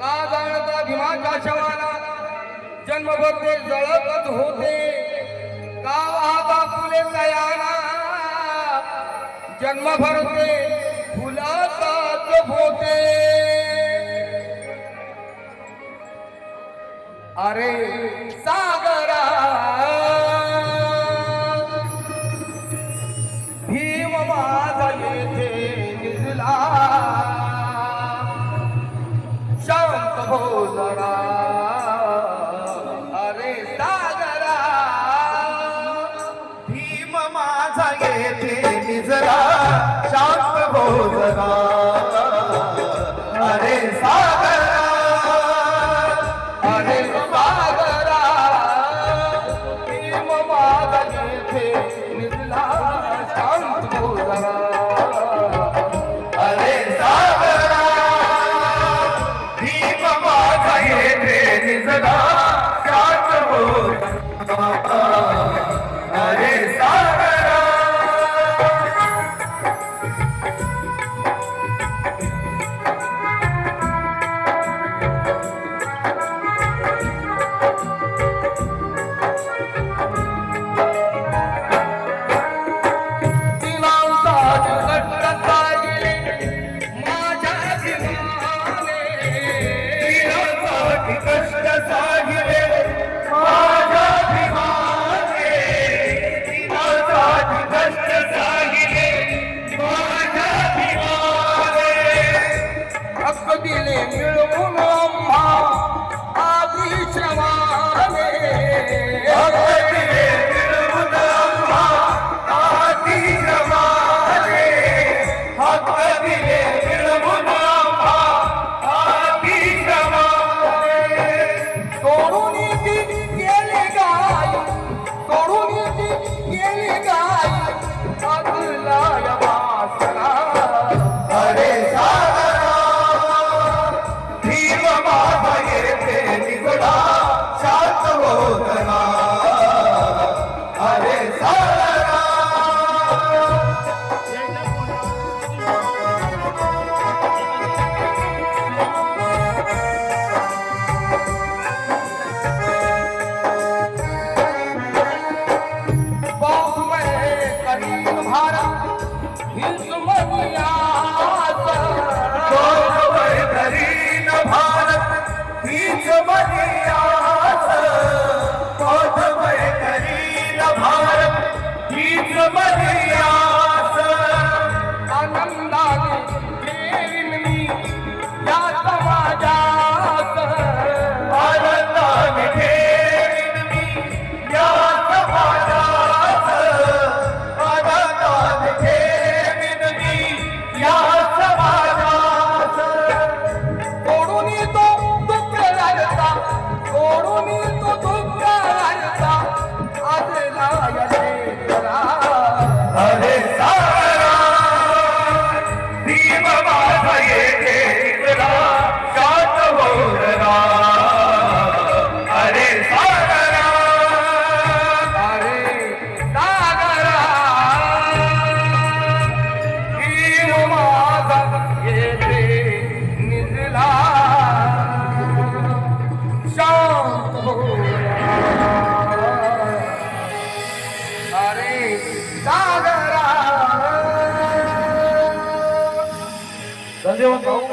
का जाणता जन्मभर ते जळतच होते. का वाहता फुले तयाना जन्मभर ते फुलाचाच होते. अरे साग माझा येथे निजला. शांत हो अरे सागरा भीम माझा येथे निजला. शांत हो जरा. about dilim gül bunu હરે સાગરા સંજોગ